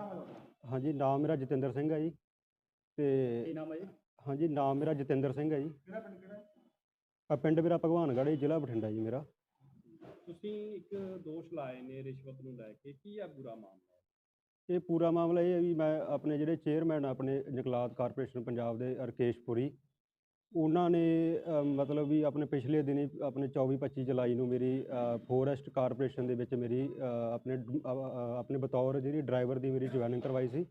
ਨਾਮ? ਹੈ ਤੁਹਾਡਾ ਹਾਂਜੀ ਨਾਮ ਮੇਰਾ ਜਤਿੰਦਰ ਸਿੰਘ ਹੈ ਜੀ ਕੀ ਤੇ ਨਾਮ ਹੈ ਜੀ? ਹਾਂਜੀ ਨਾਮ ਮੇਰਾ ਜਤਿੰਦਰ ਸਿੰਘ ਹੈ ਜੀ। ਕਿਹੜਾ ਪਿੰਡ ਕਿਹੜਾ? ਆ ਪਿੰਡ ਮੇਰਾ ਭਗਵਾਨਗੜ੍ਹ ਹੈ ਜ਼ਿਲ੍ਹਾ ਬਠਿੰਡਾ ਜੀ ਮੇਰਾ। ਤੁਸੀਂ ਇੱਕ ਦੋਸ਼ ਲਾਏ ਨੇ ਰਿਸ਼ਵਤ ਨੂੰ ਲੈ ਕੇ ਕੀ ਆ ਬੁਰਾ ਮਾਮਲਾ? ਇਹ ਪੂਰਾ ਮਾਮਲਾ ਇਹ ਹੈ ਵੀ ਮੈਂ ਆਪਣੇ ਜਿਹੜੇ ਚੇਅਰਮੈਨ ਆਪਣੇ ਜੰਗਲਾਤ ਕਾਰਪੋਰੇਸ਼ਨ ਪੰਜਾਬ ਦੇ ਰਕੇਸ਼ ਪੁਰੀ ਉਹਨਾਂ ਨੇ ਅ, ਮਤਲਬ ਵੀ ਆਪਣੇ ਪਿਛਲੇ ਦਿਨੀ ਆਪਣੇ 24 25 ਜੁਲਾਈ ਨੂੰ ਮੇਰੀ ਫੋਰੈਸਟ ਕਾਰਪੋਰੇਸ਼ਨ ਦੇ ਵਿੱਚ ਮੇਰੀ ਅ, ਆਪਣੇ ਡ- ਅ, ਅ, ਆਪਣੇ ਬਤੌਰ ਜਿਹੜੀ ਡਰਾਈਵਰ ਦੀ ਮੇਰੀ ਜੁਆਇਨਿੰਗ ਕਰਵਾਈ ਸੀ।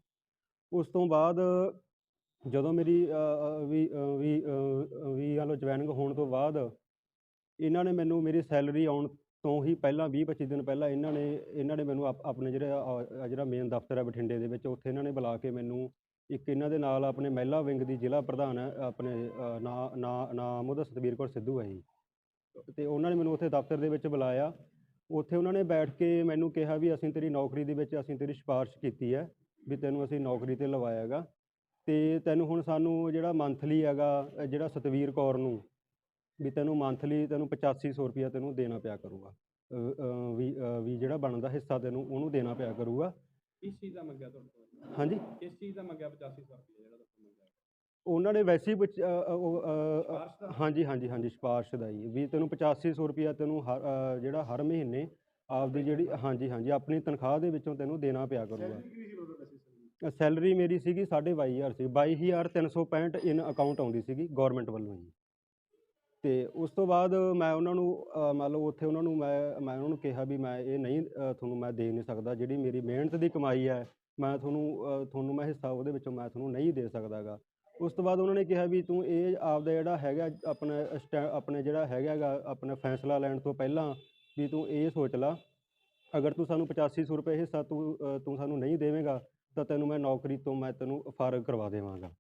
ਉਸ ਤੋਂ ਬਾਅਦ ਜਦੋਂ ਮੇਰੀ ਅ, ਅ, ਵੀ ਅ, ਵੀ ਅ, ਵੀ ਵਾਲੋ ਜੁਆਇਨਿੰਗ ਹੋਣ ਤੋਂ ਬਾਅਦ ਇਹਨਾਂ ਨੇ ਮੈਨੂੰ ਮੇਰੀ ਸੈਲਰੀ ਆਉਣ ਤੋਂ ਹੀ ਪਹਿਲਾਂ 20 25 ਦਿਨ ਪਹਿਲਾਂ ਇਹਨਾਂ ਨੇ ਇਹਨਾਂ ਨੇ ਮੈਨੂੰ ਆਪ- ਆਪਣੇ ਜਿਹੜੇ ਅ, ਅ, ਜਿਹੜਾ ਮੇਨ ਦਫ਼ਤਰ ਹੈ ਬਠਿੰਡੇ ਦੇ ਵਿੱਚ ਉੱਥੇ ਇਹਨਾਂ ਨੇ ਬੁਲਾ ਕੇ ਮੈਨੂੰ ਇੱਕ ਇਹਨਾਂ ਦੇ ਨਾਲ ਆਪਣੇ ਮਹਿਲਾ ਵਿੰਗ ਦੀ ਜ਼ਿਲ੍ਹਾ ਪ੍ਰਧਾਨ ਹੈ ਆਪਣੇ ਨਾਂ ਨਾਂ, ਨਾਮ ਉਹਦਾ ਸਤਵੀਰ ਕੌਰ ਸਿੱਧੂ ਹੈ ਜੀ। ਤੇ ਉਹਨਾਂ ਨੇ ਮੈਨੂੰ ਉੱਥੇ ਦਫ਼ਤਰ ਦੇ ਵਿੱਚ ਬੁਲਾਇਆ। ਉੱਥੇ ਉਹਨਾਂ ਨੇ ਬੈਠ ਕੇ ਮੈਨੂੰ ਕਿਹਾ ਵੀ ਅਸੀਂ ਤੇਰੀ ਨੌਕਰੀ ਦੇ ਵਿੱਚ, ਅਸੀਂ ਤੇਰੀ ਸਿਫਾਰਿਸ਼ ਕੀਤੀ ਹੈ ਵੀ ਤੈਨੂੰ ਅਸੀਂ ਨੌਕਰੀ ਤੇ ਲਵਾਇਆ ਹੈਗਾ। ਤੇ ਤੈਨੂੰ ਹੁਣ ਸਾਨੂੰ ਜਿਹੜਾ ਮੰਥਲੀ ਹੈਗਾ, ਜਿਹੜਾ ਸਤਵੀਰ ਕੌਰ ਨੂੰ ਵੀ ਤੈਨੂੰ ਮੰਥਲੀ ਤੈਨੂੰ 8500 ਰੁਪਇਆ ਤੈਨੂੰ ਦੇਣਾ ਪਿਆ ਕਰੂਗਾ। ਵੀ ਵੀ ਜਿਹੜਾ ਬਣਦਾ ਹਿੱਸਾ ਤੈਨੂੰ ਉਹਨੂੰ ਦੇਣਾ ਪਿਆ ਕਰੂਗਾ। ਕਿਸ ਚੀਜ਼ ਦਾ ਮੰਗਿਆ ਤੁਹਾਡੇ ਕੋਲ? ਹਾਂਜੀ। ਕਿਸ ਚੀਜ਼ ਦਾ ਮੰਗਿਆ 8500 ਰੁਪਏ ਜਿਹੜਾ ਤੁਸੀਂ ਮੰਗਿਆ ਉਹਨਾਂ ਨੇ ਵੈਸੇ ਹੀ ਪੁੱਛ- ਅ, ਅ, ਉਹ, ਅ, ਅ, ਸਿਫਾਰਿਸ਼ ਦਾ? ਹਾਂਜੀ ਹਾਂਜੀ ਹਾਂਜੀ ਸਿਫਾਰਿਸ਼ ਦਾ ਹੀ ਵੀ ਤੈਨੂੰ 8500 ਰੁਪਇਆ ਤੈਨੂੰ ਹਰ ਅ, ਜਿਹੜਾ ਹਰ ਮਹੀਨੇ ਆਪਦੀ ਜਿਹੜੀ ਹਾਂਜੀ ਹਾਂਜੀ ਆਪਣੀ ਤਨਖਾਹ ਦੇ ਵਿੱਚੋਂ ਤੈਨੂੰ ਦੇਣਾ ਪਿਆ ਕਰੂਗਾ। ਅ, ਸੈਲਰੀ? ਮੇਰੀ ਸੀਗੀ 22000 ਸੀ। 22365 ਇਨ ਅਕਾਊਂਟ ਆਉਂਦੀ ਸੀਗੀ ਗਵਰਨਮੈਂਟ ਵੱਲੋਂ ਜੀ। ਤੇ ਉਸ ਤੋਂ ਬਾਅਦ ਮੈਂ ਉਹਨਾਂ ਨੂੰ ਅ, ਮੰਨ ਲਓ ਉੱਥੇ ਉਹਨਾਂ ਨੂੰ ਮੈਂ ਮੈਂ ਉਹਨਾਂ ਨੂੰ ਕਿਹਾ ਵੀ ਮੈਂ ਇਹ ਨਹੀਂ ਅ, ਤੁਹਾਨੂੰ ਮੈਂ ਦੇ ਨਹੀਂ ਸਕਦਾ ਜਿਹੜੀ ਮੇਰੀ ਮਿਹਨਤ ਦੀ ਕਮਾਈ ਹੈ ਮੈਂ ਤੁਹਾਨੂੰ ਅ, ਤੁਹਾਨੂੰ ਮੈਂ ਹਿੱਸਾ ਉਹਦੇ ਵਿੱਚੋਂ ਮੈਂ ਤੁਹਾਨੂੰ ਨਹੀਂ ਦੇ ਸਕਦਾਗਾ। ਉਸ ਤੋਂ ਬਾਅਦ ਉਹਨਾਂ ਨੇ ਕਿਹਾ ਵੀ ਤੂੰ ਇਹ ਆਪਦਾ ਜਿਹੜਾ ਹੈਗਾ ਆਪਣਾ ਸਟੈ- ਆਪਣੇ ਜਿਹੜਾ ਹੈਗਾ ਗਾ ਆਪਣਾ ਫੈਸਲਾ ਲੈਣ ਤੋਂ ਪਹਿਲਾਂ ਵੀ ਤੂੰ ਇਹ ਸੋਚ ਲਾ ਅਗਰ ਤੂੰ ਸਾਨੂੰ 8500 ਰੁਪਏ ਹਿੱਸਾ ਤੂੰ ਅ, ਤੂੰ ਸਾਨੂੰ ਨਹੀਂ ਦੇਵੇਂਗਾ ਤਾਂ ਤੈਨੂੰ ਮੈਂ ਨੌਕਰੀ ਤੋਂ ਮੈਂ ਤੈਨੂੰ ਫਾਰਗ ਕਰਵਾ ਦੇਵਾਂਗਾ।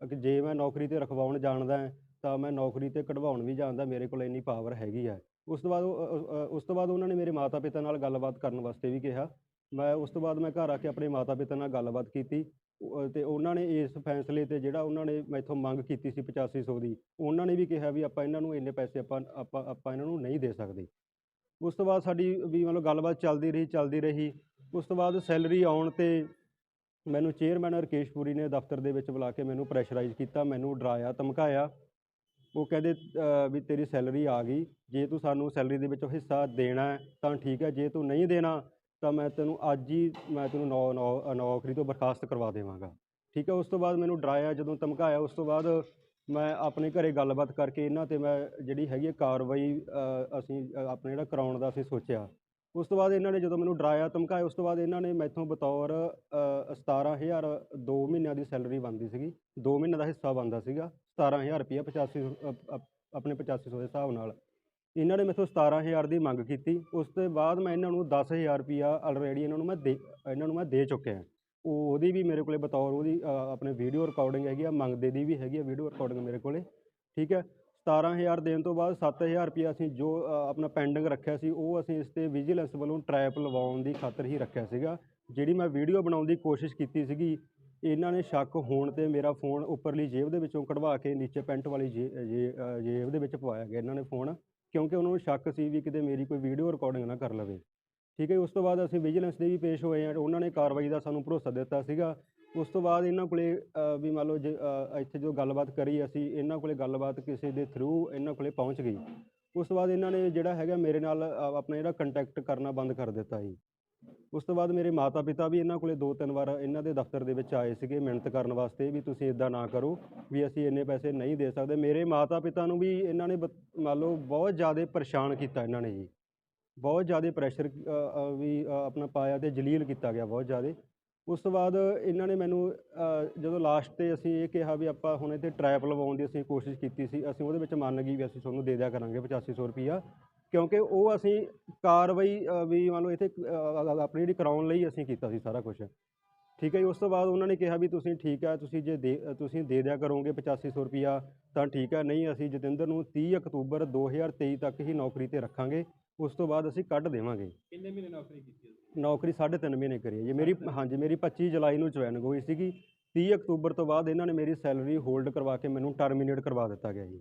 ਅਗਰ ਜੇ ਮੈਂ ਨੌਕਰੀ ਤੇ ਰਖਵਾਉਣ ਜਾਣਦਾ ਹੈ, ਤਾਂ ਮੈਂ ਨੌਕਰੀ ਤੇ ਕਢਵਾਉਣ ਵੀ ਜਾਣਦਾ ਮੇਰੇ ਕੋਲ ਇੰਨੀ ਪਾਵਰ ਹੈਗੀ ਹੈ। ਉਸ ਤੋਂ ਬਾਅਦ ਉਹ, ਅ, ਉਸ ਤੋਂ ਬਾਅਦ ਉਹਨਾਂ ਨੇ ਮੇਰੇ ਮਾਤਾ ਪਿਤਾ ਨਾਲ ਗੱਲਬਾਤ ਕਰਨ ਵਾਸਤੇ ਵੀ ਕਿਹਾ। ਮੈਂ ਉਸ ਤੋਂ ਬਾਅਦ ਮੈਂ ਘਰ ਆ ਕੇ ਆਪਣੇ ਮਾਤਾ ਪਿਤਾ ਨਾਲ ਗੱਲਬਾਤ ਕੀਤੀ। ਉਹ- ਤੇ ਉਹਨਾਂ ਨੇ ਇਸ ਫੈਸਲੇ ਤੇ ਜਿਹੜਾ ਉਹਨਾਂ ਨੇ ਮੈਥੋਂ ਮੰਗ ਕੀਤੀ ਸੀ 8500 ਦੀ ਉਹਨਾਂ ਨੇ ਵੀ ਕਿਹਾ ਵੀ ਆਪਾਂ ਇਹਨਾਂ ਨੂੰ ਇੰਨੇ ਪੈਸੇ ਆਪਾਂ ਆਪਾਂ ਆਪਾਂ ਇਹਨਾਂ ਨੂੰ ਨਹੀਂ ਦੇ ਸਕਦੇ। ਉਸ ਤੋਂ ਬਾਅਦ ਸਾਡੀ ਵੀ ਮਤਲਬ ਗੱਲਬਾਤ ਚੱਲਦੀ ਰਹੀ ਚੱਲਦੀ ਰਹੀ। ਉਸ ਤੋਂ ਬਾਅਦ ਸੈਲਰੀ ਆਉਣ ਤੇ ਮੈਨੂੰ ਚੇਅਰਮੈਨ ਰਕੇਸ਼ ਪੁਰੀ ਨੇ ਦਫ਼ਤਰ ਦੇ ਵਿੱਚ ਬੁਲਾ ਕੇ ਮੈਨੂੰ ਪ੍ਰੈਸ਼ਰਾਈਜ਼ ਕੀਤਾ ਮੈਨੂੰ ਡਰਾਇਆ ਧਮਕਾਇਆ। ਉਹ ਕਹਿੰਦੇ ਵੀ ਤੇਰੀ ਸੈਲਰੀ ਆ ਗਈ ਜੇ ਤੂੰ ਸਾਨੂੰ ਸੈਲਰੀ ਦੇ ਵਿੱਚੋਂ ਹਿੱਸਾ ਦੇਣਾ ਤਾਂ ਠੀਕ ਹੈ ਜੇ ਤੂੰ ਨਹੀਂ ਦੇਣਾ ਤਾਂ ਮੈਂ ਤੈਨੂੰ ਅੱਜ ਹੀ ਮੈਂ ਤੈਨੂੰ ਨੌ ਨੌ- ਨੌਕਰੀ ਤੋਂ ਬਰਖਾਸਤ ਕਰਵਾ ਦੇਵਾਂਗਾ। ਠੀਕ ਹੈ ਉਸ ਤੋਂ ਬਾਅਦ ਮੈਨੂੰ ਡਰਾਇਆ ਜਦੋਂ ਧਮਕਾਇਆ ਉਸ ਤੋਂ ਬਾਅਦ ਮੈਂ ਆਪਣੇ ਘਰੇ ਗੱਲਬਾਤ ਕਰਕੇ ਇਹਨਾਂ ਤੇ ਮੈਂ ਜਿਹੜੀ ਹੈਗੀ ਹੈ ਕਾਰਵਾਈ ਅਸੀਂ ਅ, ਆਪਣੇ ਜਿਹੜਾ ਕਰਾਉਣ ਦਾ ਅਸੀਂ ਸੋਚਿਆ। ਉਸ ਤੋਂ ਬਾਅਦ ਇਹਨਾਂ ਨੇ ਜਦੋਂ ਮੈਨੂੰ ਡਰਾਇਆ ਧਮਕਾਇਆ ਉਸ ਤੋਂ ਬਾਅਦ ਇਹਨਾਂ ਨੇ ਮੈਥੋਂ ਬਤੌਰ ਅ, 17000 ਦੋ ਮਹੀਨਿਆਂ ਦੀ ਸੈਲਰੀ ਬਣਦੀ ਸੀਗੀ ਦੋ ਮਹੀਨੇ ਦਾ ਹਿੱਸਾ ਬਣਦਾ ਸੀਗਾ। 17000 ਰੁਪਇਆ 85 ਅ, ਅ, ਆਪਣੇ 8500 ਦੇ ਹਿਸਾਬ ਨਾਲ। ਇਹਨਾਂ ਨੇ ਮੈਥੋਂ 17000 ਦੀ ਮੰਗ ਕੀਤੀ। ਉਸ ਤੋਂ ਬਾਅਦ ਮੈਂ ਇਹਨਾਂ ਨੂੰ 10000 ਰੁਪਇਆ ਆਲਰੇਡੀ ਇਹਨਾਂ ਨੂੰ ਮੈਂ ਦੇ ਇਹਨਾਂ ਨੂੰ ਮੈਂ ਦੇ ਚੁੱਕਿਆ ਉਹ ਉਹਦੀ ਵੀ ਮੇਰੇ ਕੋਲੇ ਬਤੌਰ ਉਹਦੀ ਆਪਣੇ ਵੀਡੀਓ ਰਿਕਾਰਡਿੰਗ ਹੈਗੀ ਆ ਮੰਗਦੇ ਦੀ ਵੀ ਹੈਗੀ ਆ ਵੀਡੀਓ ਰਿਕਾਰਡਿੰਗ ਮੇਰੇ ਕੋਲੇ। ਠੀਕ ਹੈ? 17000 ਦੇਣ ਤੋਂ ਬਾਅਦ 7000 ਰੁਪਇਆ ਅਸੀਂ ਜੋ ਆਪਣਾ ਪੈਂਡਿੰਗ ਰੱਖਿਆ ਸੀ ਉਹ ਅਸੀਂ ਇਸ ਤੇ ਵਿਜੀਲੈਂਸ ਵੱਲੋਂ ਟਰੈਪ ਲਵਾਉਣ ਦੀ ਖਾਤਰ ਹੀ ਰੱਖਿਆ ਸੀਗਾ। ਜਿਹੜੀ ਮੈਂ ਵੀਡੀਓ ਬਣਾਉਣ ਦੀ ਕੋਸ਼ਿਸ਼ ਕੀਤੀ ਸੀਗੀ ਇਹਨਾਂ ਨੇ ਸ਼ੱਕ ਹੋਣ ਤੇ ਮੇਰਾ ਫੋਨ ਉੱਪਰਲੀ ਜੇਬ ਦੇ ਵਿੱਚੋਂ ਕਢਵਾ ਕੇ ਨੀਚੇ ਪੈਂਟ ਵਾਲੀ ਜੇ- ਜੇ- ਅ, ਜੇਬ ਦੇ ਵਿੱਚ ਪਵਾਇਆ ਗਿਆ ਇਹਨਾਂ ਨੇ ਫੋਨ ਕਿਉਂਕਿ ਉਹਨਾਂ ਨੂੰ ਸ਼ੱਕ ਸੀ ਵੀ ਕਿਤੇ ਮੇਰੀ ਕੋਈ ਵੀਡੀਓ ਰਿਕਾਰਡਿੰਗ ਨਾ ਕਰ ਲਵੇ। ਠੀਕ ਹੈ ਜੀ, ਉਸ ਤੋਂ ਬਾਅਦ ਅਸੀਂ ਵਿਜੀਲੈਂਸ ਦੇ ਵੀ ਪੇਸ਼ ਹੋਏ ਹਾਂ ਉਹਨਾਂ ਨੇ ਕਾਰਵਾਈ ਦਾ ਸਾਨੂੰ ਭਰੋਸਾ ਦਿੱਤਾ ਸੀਗਾ। ਉਸ ਤੋਂ ਬਾਅਦ ਇਹਨਾਂ ਕੋਲੇ ਅ, ਵੀ ਮੰਨ ਲਓ ਜੇ ਅ, ਇੱਥੇ ਜੋ ਗੱਲਬਾਤ ਕਰੀ ਅਸੀਂ ਇਹਨਾਂ ਕੋਲੇ ਗੱਲਬਾਤ ਕਿਸੇ ਦੇ ਥਰੂ ਇਹਨਾਂ ਕੋਲੇ ਪਹੁੰਚ ਗਈ। ਉਸ ਤੋਂ ਬਾਅਦ ਇਹਨਾਂ ਨੇ ਜਿਹੜਾ ਹੈਗਾ ਮੇਰੇ ਨਾਲ ਅ, ਆਪਣਾ ਜਿਹੜਾ ਕੰਟੈਕਟ ਕਰਨਾ ਬੰਦ ਕਰ ਦਿੱਤਾ ਜੀ। ਉਸ ਤੋਂ ਬਾਅਦ ਮੇਰੇ ਮਾਤਾ ਪਿਤਾ ਵੀ ਇਹਨਾਂ ਕੋਲੇ ਦੋ ਤਿੰਨ ਵਾਰ ਇਹਨਾਂ ਦੇ ਦਫ਼ਤਰ ਦੇ ਵਿੱਚ ਆਏ ਸੀਗੇ ਮਿਹਨਤ ਕਰਨ ਵਾਸਤੇ ਵੀ ਤੁਸੀਂ ਇਦਾਂ ਨਾ ਕਰੋ ਵੀ ਅਸੀਂ ਇੰਨੇ ਪੈਸੇ ਨਹੀਂ ਦੇ ਸਕਦੇ। ਮੇਰੇ ਮਾਤਾ ਪਿਤਾ ਨੂੰ ਵੀ ਇਹਨਾਂ ਨੇ ਬਤ- ਮੰਨ ਲਓ ਬਹੁਤ ਜ਼ਿਆਦਾ ਪਰੇਸ਼ਾਨ ਕੀਤਾ ਇਹਨਾਂ ਨੇ ਜੀ। ਬਹੁਤ ਜ਼ਿਆਦਾ ਪ੍ਰੈਸ਼ਰ ਵੀ ਆਪਣਾ ਪਾਇਆ ਤੇ ਜਲੀਲ ਕੀਤਾ ਗਿਆ ਬਹੁਤ ਜ਼ਿਆਦਾ। ਉਸ ਤੋਂ ਬਾਅਦ ਇਹਨਾਂ ਨੇ ਮੈਨੂੰ ਜਦੋਂ ਲਾਸਟ ਤੇ ਅਸੀਂ ਇਹ ਕਿਹਾ ਵੀ ਆਪਾਂ ਹੁਣ ਇੱਥੇ ਟਰੈਪ ਲਵਾਉਣ ਦੀ ਅਸੀਂ ਕੋਸ਼ਿਸ਼ ਕੀਤੀ ਸੀ, ਅਸੀਂ ਉਹਦੇ ਵਿੱਚ ਮੰਨ ਗਈ ਵੀ ਅਸੀਂ ਤੁਹਾਨੂੰ ਦੇ ਦਿਆ ਕਰਾਂਗੇ 8500 ਰੁਪਈਆ। ਕਿਉਂਕਿ ਉਹ ਅਸੀਂ ਕਾਰਵਾਈ ਅ, ਵੀ ਮੰਨ ਲਓ ਇੱਥੇ ਅ, ਆਪਣੀ ਜਿਹੜੀ ਕਰਾਉਣ ਲਈ ਅਸੀਂ ਕੀਤਾ ਸੀ ਸਾਰਾ ਕੁਝ ਠੀਕ ਹੈ ਜੀ ਉਸ ਤੋਂ ਬਾਅਦ ਉਹਨਾਂ ਨੇ ਕਿਹਾ ਵੀ ਤੁਸੀਂ ਠੀਕ ਹੈ ਤੁਸੀਂ ਜੇ ਦੇ ਅ, ਤੁਸੀਂ ਦੇ ਦਿਆ ਕਰੋਗੇ 8500 ਰੁਪਈਆ ਤਾਂ ਠੀਕ ਹੈ ਨਹੀਂ ਅਸੀਂ ਜਤਿੰਦਰ ਨੂੰ 30 ਅਕਤੂਬਰ 2023 ਤੱਕ ਹੀ ਨੌਕਰੀ ਤੇ ਰੱਖਾਂਗੇ ਉਸ ਤੋਂ ਬਾਅਦ ਅਸੀਂ ਕੱਢ ਦੇਵਾਂਗੇ। ਕਿੰਨੇ ਮਹੀਨੇ ਨੌਕਰੀ ਕੀਤੀ ਹੈ? ਨੌਕਰੀ 3.5 ਮਹੀਨੇ ਕਰੀ ਹੈ ਜੀ। ਮੇਰੀ ਹਾਂਜੀ ਮੇਰੀ 25 ਜੁਲਾਈ ਨੂੰ ਜੁਆਇਨ ਹੋਈ ਸੀਗੀ। 30 ਅਕਤੂਬਰ ਤੋਂ ਬਾਅਦ ਇਹਨਾਂ ਨੇ ਮੇਰੀ ਸੈਲਰੀ ਹੋਲਡ ਕਰਵਾ ਕੇ ਮੈਨੂੰ ਟਰਮੀਨੇਟ ਕਰਵਾ ਦਿੱਤਾ ਗਿਆ ਜੀ।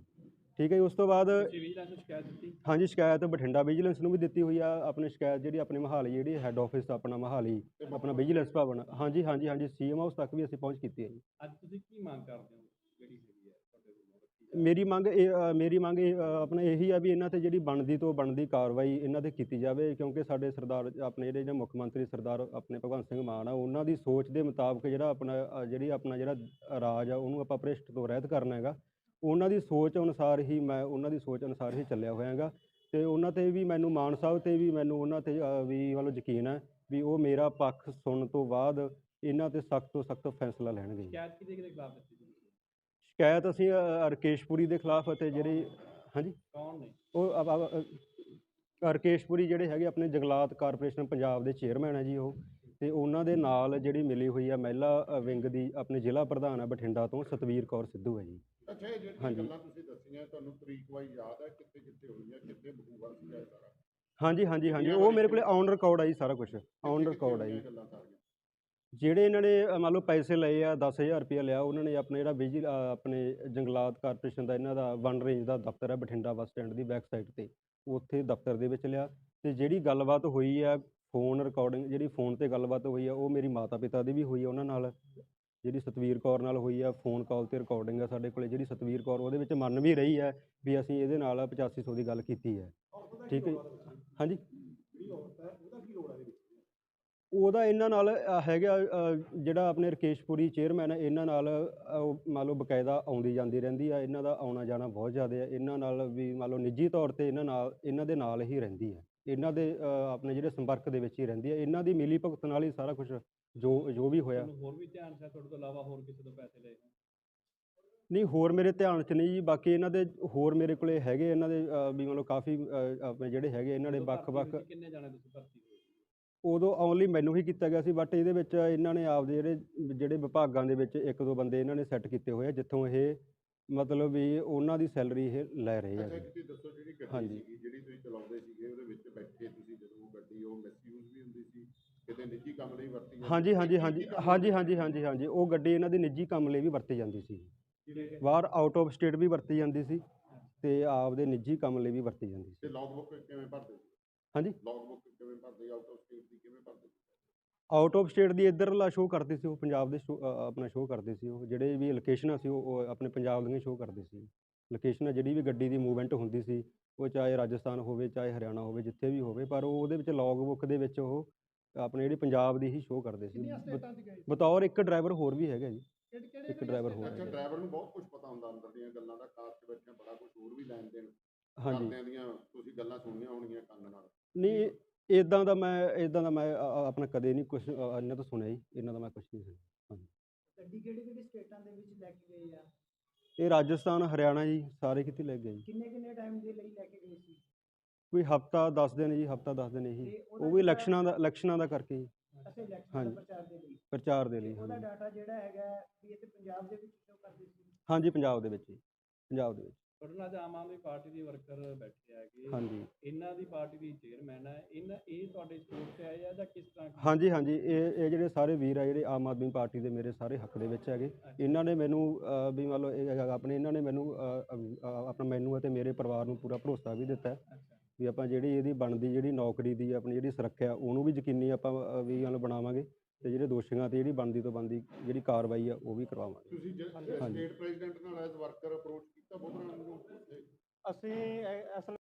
ਠੀਕ ਹੈ ਜੀ, ਉਸ ਤੋਂ ਬਾਅਦ ਤੁਸੀਂ ਵਿਜੀਲੈਂਸ ਨੂੰ ਸ਼ਿਕਾਇਤ ਦਿੱਤੀ? ਹਾਂਜੀ ਸ਼ਿਕਾਇਤ ਬਠਿੰਡਾ ਵਿਜੀਲੈਂਸ ਨੂੰ ਵੀ ਦਿੱਤੀ ਹੋਈ ਆ ਆਪਣੀ ਸ਼ਿਕਾਇਤ ਜਿਹੜੀ ਆਪਣੀ ਮਹਾਲੀ ਜਿਹੜੀ ਹੈੱਡ ਆਫਿਸ ਆਪਣਾ ਮਹਾਲੀ ਆਪਣਾ ਵਿਜੀਲੈਂਸ ਭਵਨ। ਹਾਂਜੀ ਹਾਂਜੀ ਹਾਂਜੀ ਸੀਐਮ ਹਾਊਸ ਤੱਕ ਵੀ ਅਸੀਂ ਪਹੁੰਚ ਕੀਤੀ ਹੈ ਜੀ। ਅੱਜ ਤੁਸੀਂ ਕੀ ਮੰਗ ਕਰਦੇ ਹੋ ਜਿਹੜੀ ਹੈਗੀ ਹੈ ਤੁਹਾਡੇ ਵੱਲੋਂ ਰੱਖੀ ਜਾ ਮੇਰੀ ਮੰਗ ਇਹ ਅ, ਮੇਰੀ ਮੰਗ ਇਹ, ਅ, ਆਪਣਾ ਇਹੀ ਆ ਵੀ ਇਹਨਾਂ ਤੇ ਜਿਹੜੀ ਬਣਦੀ ਤੋਂ ਬਣਦੀ ਕਾਰਵਾਈ ਇਹਨਾਂ ਤੇ ਕੀਤੀ ਜਾਵੇ ਕਿਉਂਕਿ ਸਾਡੇ ਸਰਦਾਰ ਆਪਣੇ ਜਿਹੜੇ ਜਿਹੜੇ ਮੁੱਖ ਮੰਤਰੀ ਸਰਦਾਰ ਆਪਣੇ ਭਗਵੰਤ ਸਿੰਘ ਮਾਨ ਆ ਉਹਨਾਂ ਦੀ ਸੋਚ ਦੇ ਮੁਤਾਬਕ ਜਿਹੜਾ ਆਪਣਾ ਅ, ਜਿਹੜੀ ਆਪਣਾ ਜਿਹੜਾ ਰਾਜ ਆ ਉਹਨੂੰ ਆਪਾਂ ਭ੍ਰਿਸ਼ਟ ਤੋਂ ਰਹਿਤ ਕਰਨਾ ਹੈਗਾ। ਉਹਨਾਂ ਦੀ ਸੋਚ ਅਨੁਸਾਰ ਹੀ ਮੈਂ ਉਹਨਾਂ ਦੀ ਸੋਚ ਅਨੁਸਾਰ ਹੀ ਚੱਲਿਆ ਹੋਇਆ ਹੈਗਾ ਤੇ ਉਹਨਾਂ ਤੇ ਵੀ ਮੈਨੂੰ ਮਾਨ ਸਾਹਿਬ ਤੇ ਵੀ ਮੈਨੂੰ ਉਹਨਾਂ ਤੇ ਅ, ਵੀ ਮਤਲਬ ਯਕੀਨ ਹੈ ਵੀ ਉਹ ਮੇਰਾ ਪੱਖ ਸੁਣਨ ਤੋਂ ਬਾਅਦ ਇਹਨਾਂ ਤੇ ਸਖਤ ਤੋਂ ਸਖਤ ਫੈਸਲਾ ਲੈਣਗੇ ਜੀ। ਸ਼ਿਕਾਇਤ ਕਿਹਦੇ ਕਿਹਦੇ ਖਿਲਾਫ ਦਿੱਤੀ ਤੁਸੀਂ ਸ਼ਿਕਾਇਤ ਅਸੀਂ ਅ, ਰਕੇਸ਼ਪੁਰੀ ਦੇ ਖਿਲਾਫ ਅਤੇ ਜਿਹੜੇ ਹਾਂਜੀ? ਕੌਣ ਨੇ? ਉਹ ਅ- ਅ- ਅ- ਰਕੇਸ਼ਪੁਰੀ ਜਿਹੜੇ ਹੈਗੇ ਆਪਣੇ ਜੰਗਲਾਤ ਕਾਰਪੋਰੇਸ਼ਨ ਪੰਜਾਬ ਦੇ ਚੇਅਰਮੈਨ ਹੈ ਜੀ ਉਹ। ਤੇ ਉਹਨਾਂ ਦੇ ਨਾਲ ਜਿਹੜੀ ਮਿਲੀ ਹੋਈ ਆ ਮਹਿਲਾ ਵਿੰਗ ਦੀ ਆਪਣੇ ਜ਼ਿਲ੍ਹਾ ਪ੍ਰਧਾਨ ਹੈ ਬਠਿੰਡਾ ਤੋਂ ਸਤਵੀਰ ਕੌਰ ਸਿੱਧੂ ਹੈ ਜੀ। ਅੱਛਾ ਇਹ ਜਿਹੜੀਆਂ ਹਾਂਜੀ। ਗੱਲਾਂ ਤੁਸੀਂ ਦੱਸੀਆਂ ਤੁਹਾਨੂੰ ਤਰੀਕ ਵਾਈ ਯਾਦ ਹੈ ਕਿੱਥੇ ਕਿੱਥੇ ਹੋਈਆਂ ਕਿੱਥੇ ਬਖੂਬਾ ਸੀਗਾ ਇਹ ਸਾਰਾ? ਹਾਂਜੀ ਹਾਂਜੀ ਹਾਂਜੀ ਉਹ ਮੇਰੇ ਕੋਲੇ ਔਨ ਰਿਕਾਰਡ ਆ ਜੀ ਸਾਰਾ ਕੁਝ ਔਨ ਰਿਕਾਰਡ ਆ ਜੀ ਜਿਹੜੇ ਇਹਨਾਂ ਨੇ ਅ, ਮੰਨ ਲਓ ਪੈਸੇ ਲਏ ਆ 10000 ਰੁਪਏ ਲਿਆ ਉਹਨਾਂ ਨੇ ਆਪਣੇ ਜਿਹੜਾ ਵਿਜੀਲ ਅ, ਆਪਣੇ ਜੰਗਲਾਤ ਕਾਰਪੋਰੇਸ਼ਨ ਦਾ ਇਹਨਾਂ ਦਾ ਵਨ ਰੇਂਜ ਦਾ ਦਫ਼ਤਰ ਹੈ ਬਠਿੰਡਾ ਬੱਸ ਸਟੈਂਡ ਦੀ ਬੈਕ ਸਾਈਡ ਤੇ ਉੱਥੇ ਦਫ਼ਤਰ ਦੇ ਵਿੱਚ ਲਿਆ। ਤੇ ਜਿਹੜੀ ਗੱਲਬਾਤ ਹੋਈ ਆ ਫੋਨ ਰਿਕਾਰਡਿੰਗ ਜਿਹੜੀ ਫੋਨ ਤੇ ਗੱਲਬਾਤ ਹੋਈ ਆ, ਉਹ ਮੇਰੀ ਮਾਤਾ ਪਿਤਾ ਦੀ ਵੀ ਹੋਈ ਆ, ਉਹਨਾਂ ਨਾਲ। ਜਿਹੜੀ ਸਤਵੀਰ ਕੌਰ ਨਾਲ ਹੋਈ ਆ, ਫੋਨ ਕਾਲ ਤੇ ਰਿਕਾਰਡਿੰਗ ਆ ਸਾਡੇ ਕੋਲੇ। ਜਿਹੜੀ ਸਤਵੀਰ ਕੌਰ, ਉਹਦੇ ਵਿੱਚ ਮੰਨ ਵੀ ਰਹੀ ਹੈ ਵੀ ਅਸੀਂ ਇਹਦੇ ਨਾਲ 8500 ਦੀ ਗੱਲ ਕੀਤੀ ਹੈ ਠੀਕ ਹੈ ਹਾਂਜੀ? ਉਹਦਾ ਇਹਨਾਂ ਨਾਲ ਹੈਗਾ ਜਿਹੜਾ ਆਪਣੇ ਰਕੇਸ਼ਪੁਰੀ ਚੇਅਰਮੈਨ ਹੈ ਇਹਨਾਂ ਨਾਲ ਉਹ ਮੰਨ ਲਓ ਬਕਾਇਦਾ ਆਉਂਦੀ ਜਾਂਦੀ ਰਹਿੰਦੀ ਆ, ਇਹਨਾਂ ਦਾ ਆਉਣਾ ਜਾਣਾ ਬਹੁਤ ਜ਼ਿਆਦਾ ਹੈ ਇਹਨਾਂ ਨਾਲ ਵੀ ਮੰਨ ਲਓ ਨਿੱਜੀ ਤੌਰ ਤੇ ਇਹਨਾਂ ਨਾਲ, ਇਹਨਾਂ ਦੇ ਨਾਲ ਹੀ ਰਹਿੰਦੀ ਹੈ ਇਹਨਾਂ ਦੇ ਆਪਣੇ ਜਿਹੜੇ ਸੰਪਰਕ ਦੇ ਵਿੱਚ ਹੀ ਰਹਿੰਦੀ ਹੈ ਇਹਨਾਂ ਦੀ ਮਿਲੀ ਭੁਗਤ ਨਾਲ ਹੀ ਸਾਰਾ ਕੁਝ ਜੋ ਜੋ ਵੀ ਹੋਇਆ ਤੁਹਾਨੂੰ ਹੋਰ ਵੀ ਧਿਆਨ ਸੀ ਤੁਹਾਡੇ ਤੋਂ ਇਲਾਵਾ ਹੋਰ ਕਿਸੇ ਤੋਂ ਪੈਸੇ ਲਏ ਹੋਣ? ਨਹੀਂ ਹੋਰ ਮੇਰੇ ਧਿਆਨ 'ਚ ਨਹੀਂ ਜੀ ਬਾਕੀ ਇਹਨਾਂ ਦੇ ਹੋਰ ਮੇਰੇ ਕੋਲੇ ਹੈਗੇ ਇਹਨਾਂ ਦੇ ਵੀ ਮਤਲਬ ਕਾਫੀ ਆਪਣੇ ਜਿਹੜੇ ਹੈਗੇ ਇਹਨਾਂ ਭਰਤੀ ਵੱਖ-ਵੱਖ ਸੀ, ਕਿੰਨੇ ਜਾਣੇ ਤੁਸੀਂ ਭਰਤੀ ਹੋਏ? ਉਦੋਂ ਓਨਲੀ ਮੈਨੂੰ ਹੀ ਕੀਤਾ ਗਿਆ ਸੀ ਬਟ ਇਹਦੇ ਵਿੱਚ ਇਹਨਾਂ ਨੇ ਆਪਦੇ ਜਿਹੜੇ ਜਿਹੜੇ ਵਿਭਾਗਾਂ ਦੇ ਵਿੱਚ ਇੱਕ ਦੋ ਬੰਦੇ ਇਹਨਾਂ ਨੇ ਸੈੱਟ ਕੀਤੇ ਹੋਏ ਆ ਜਿੱਥੋਂ ਇਹ ਮਤਲਬ ਵੀ ਉਹਨਾਂ ਦੀ ਸੈਲਰੀ ਇਹ ਲੈ ਰਹੇ ਅੱਛਾ ਆ ਤੁਸੀਂ ਦੱਸੋ ਜਿਹੜੀ ਗੱਡੀ ਹਾਂਜੀ। ਸੀਗੀ ਜਿਹੜੀ ਤੁਸੀਂ ਚਲਾਉਂਦੇ ਸੀਗੇ ਉਹਦੇ ਵਿੱਚ ਬੈਠੇ ਤੁਸੀਂ ਜਦੋਂ ਉਹ ਗੱਡੀ ਉਹ ਮਿਸਯੂਜ਼ ਵੀ ਹੁੰਦੀ ਸੀ ਕਿਤੇ ਨਿੱਜੀ ਕੰਮ ਲਈ ਵਰਤੀ ਜਾਂਦੀ ਹਾਂਜੀ ਹਾਂਜੀ ਹਾਂਜੀ ਹਾਂਜੀ ਹਾਂਜੀ ਹਾਂਜੀ ਹਾਂਜੀ। ਉਹ ਗੱਡੀ ਇਹਨਾਂ ਦੀ ਨਿੱਜੀ ਕੰਮ ਲਈ ਵੀ ਵਰਤੀ ਜਾਂਦੀ ਸੀ। ਬਾਹਰ ਆਊਟ ਆਫ ਸਟੇਟ ਵੀ ਵਰਤੀ ਜਾਂਦੀ ਸੀ ਤੇ ਆਪਦੇ ਨਿੱਜੀ ਕੰਮ ਲਈ ਵੀ ਵਰਤੀ ਜਾਂਦੀ ਸੀ। ਤੇ ਲੌਗ ਬੁੱਕ ਕਿਵੇਂ ਭਰਦੇ ਸੀ? ਹਾਂਜੀ? ਲੌਗ ਬੁੱਕ ਕਿਵੇਂ ਭਰਦੇ ਆਊਟ ਆਫ ਸਟੇਟ ਦੀ ਕਿਵੇਂ ਭਰਦੇ ਸੀ? ਆਊਟ ਆਫ ਸਟੇਟ ਦੀ ਇੱਧਰਲਾ ਸ਼ੋਅ ਕਰਦੇ ਸੀ ਉਹ ਪੰਜਾਬ ਦੇ show- ਅ, ਆਪਣਾ ਸ਼ੋਅ ਕਰਦੇ ਸੀ ਉਹ ਜਿਹੜੇ ਵੀ ਲੋਕੇਸ਼ਨਾਂ ਸੀ ਉਹ ਉਹ ਆਪਣੇ ਪੰਜਾਬ ਦੀਆਂ ਸ਼ੋਅ ਕਰਦੇ ਸੀ। ਲੋਕੇਸ਼ਨ ਜਿਹੜੀ ਵੀ ਗੱਡੀ ਦੀ ਮੂਵਮੈਂਟ ਹੁੰਦੀ ਸੀ ਉਹ ਚਾਹੇ ਰਾਜਸਥਾਨ ਹੋਵੇ ਚਾਹੇ ਹਰਿਆਣਾ ਹੋਵੇ ਜਿੱਥੇ ਵੀ ਹੋਵੇ ਪਰ ਉਹ ਉਹਦੇ ਵਿੱਚ ਲੌਗ ਬੁੱਕ ਦੇ ਵਿੱਚ ਉਹ ਆਪਣੇ ਜਿਹੜੀ ਪੰਜਾਬ ਦੀ ਹੀ ਸ਼ੋਅ ਕਰਦੇ ਸੀ। ਬ- ਬਤੌਰ ਇੱਕ ਡਰਾਈਵਰ ਹੋਰ ਵੀ ਹੈਗਾ ਜੀ। ਇੱਕ ਡਰਾਈਵਰ ਹੋਰ ਅੱਛਾ ਹੈਗਾ। ਡਰਾਈਵਰ ਨੂੰ ਬਹੁਤ ਕੁਝ ਪਤਾ ਹੁੰਦਾ ਅੰਦਰ ਦੀਆਂ ਗੱਲਾਂ ਦਾ ਕਾਰ 'ਚ ਬੈਠਿਆਂ ਬੜਾ ਕੁਝ ਹੋਰ ਵੀ ਲੈਣ ਦੇਣ। ਹਾਂਜੀ। ਦੀਆਂ ਤੁਸੀਂ ਗੱਲਾਂ ਸੁਣੀਆਂ ਹੋਣਗੀਆਂ ਕੰਨ ਨਾਲ। ਨਹੀਂ ਇਦਾਂ ਦਾ ਮੈਂ ਇਦਾਂ ਦਾ ਮੈਂ ਅ, ਅ, ਆਪਣਾ ਕਦੇ ਨਹੀਂ ਕੁਝ ਇਹਨਾਂ ਤੋਂ ਸੁਣਿਆ ਜੀ ਇਹਨਾਂ ਦਾ ਮੈਂ ਕੁਝ ਨਹੀਂ ਸੁਣਿਆ। ਗੱਡੀ ਕਿਹੜੀ ਕਿਹੜੀ ਸਟੇਟਾਂ ਦੇ ਵਿੱਚ ਲੈ ਕੇ ਗਏ ਆ? ਇਹ ਰਾਜਸਥਾਨ ਹਰਿਆਣਾ ਜੀ ਸਾਰੇ ਕਿਤੇ ਲੈ ਗਏ ਜੀ। ਕਿੰਨੇ ਕਿੰਨੇ ਟਾਈਮ ਦੇ ਲਈ ਲੈ ਕੇ ਗਏ ਸੀ? ਕੋਈ ਹਫਤਾ 10 ਦਿਨ ਜੀ ਹਫਤਾ 10 ਦਿਨ ਇਹੀ। ਤੇ ਉਹ ਵੀ ਇਲੈਕਸ਼ਨਾਂ ਦਾ ਇਲੈਕਸ਼ਨਾਂ ਦਾ ਕਰਕੇ ਜੀ ਇਲੈਕਸ਼ਨ ਹਾਂਜੀ। ਪ੍ਰਚਾਰ ਦੇ ਲਈ। ਪ੍ਰਚਾਰ ਦੇ ਲਈ ਉਹਦਾ ਹਾਂਜੀ। ਡਾਟਾ ਜਿਹੜਾ ਹੈਗਾ ਵੀ ਇਹ ਤੇ ਪੰਜਾਬ ਦੇ ਵਿੱਚ ਸ਼ੋ ਕਰਦੇ ਸੀ? ਹਾਂਜੀ ਪੰਜਾਬ ਦੇ ਵਿੱਚ ਜੀ। ਪੰਜਾਬ ਦੇ ਵਿੱਚ। ਨਾਲ ਅੱਜ ਆਮ ਆਦਮੀ ਪਾਰਟੀ ਦੇ ਵਰਕਰ ਬੈਠੇ ਹੈਗੇ। ਹਾਂਜੀ। ਇਹਨਾਂ ਦੀ ਪਾਰਟੀ ਦੀ ਚੇਅਰਮੈਨ ਹੈ। ਇਹਨਾਂ ਇਹ ਤੁਹਾਡੇ ਸਪੋਰਟ ਤੇ ਆਏ ਆ ਜਾਂ ਕਿਸ ਤਰ੍ਹਾਂ ਹਾਂਜੀ ਹਾਂਜੀ। ਇਹ ਇਹ ਜਿਹੜੇ ਸਾਰੇ ਵੀਰ ਆ ਜਿਹੜੇ ਆਮ ਆਦਮੀ ਪਾਰਟੀ ਦੇ ਮੇਰੇ ਸਾਰੇ ਹੱਕ ਦੇ ਵਿੱਚ ਹੈਗੇ। ਇਹਨਾਂ ਨੇ ਮੈਨੂੰ ਵੀ ਮੰਨ ਲਓ ਇਹ ਆਪਣੇ ਇਹਨਾਂ ਨੇ ਮੈਨੂੰ ਆਪਣਾ ਮੈਨੂੰ ਅਤੇ ਮੇਰੇ ਪਰਿਵਾਰ ਨੂੰ ਪੂਰਾ ਭਰੋਸਾ ਵੀ ਦਿੱਤਾ ਹੈ। ਅੱਛਾ। ਵੀ ਆਪਾਂ ਜਿਹੜੀ ਇਹਦੀ ਬਣਦੀ ਜਿਹੜੀ ਨੌਕਰੀ ਦੀ ਆਪਣੀ ਜਿਹੜੀ ਸੁਰੱਖਿਆ ਉਹਨੂੰ ਵੀ ਯਕੀਨੀ ਆਪਾਂ ਵੀ ਮਤਲਬ ਬਣਾਵਾਂਗੇ। ਤੇ ਜਿਹੜੇ ਦੋਸ਼ੀਆਂ ਤੇ ਜਿਹੜੀ ਬਣਦੀ ਤੋਂ ਬਣਦੀ ਜਿਹੜੀ ਕਾਰਵਾਈ ਆ ਉਹ ਵੀ ਕਰਵਾਵਾਂਗੇ ਤੁਸੀਂ ਹਾਂਜੀ। ਸਟੇਟ ਪ੍ਰੈਜ਼ੀਡੈਂਟ ਨਾਲ ਐਜ਼ ਵਰਕਰ ਅਪਰੋਚ ਕੀਤਾ ਬੋਧਰਾ ਨੂੰ ਤੇ ਅਸੀਂ ਐ- ਅਸਲ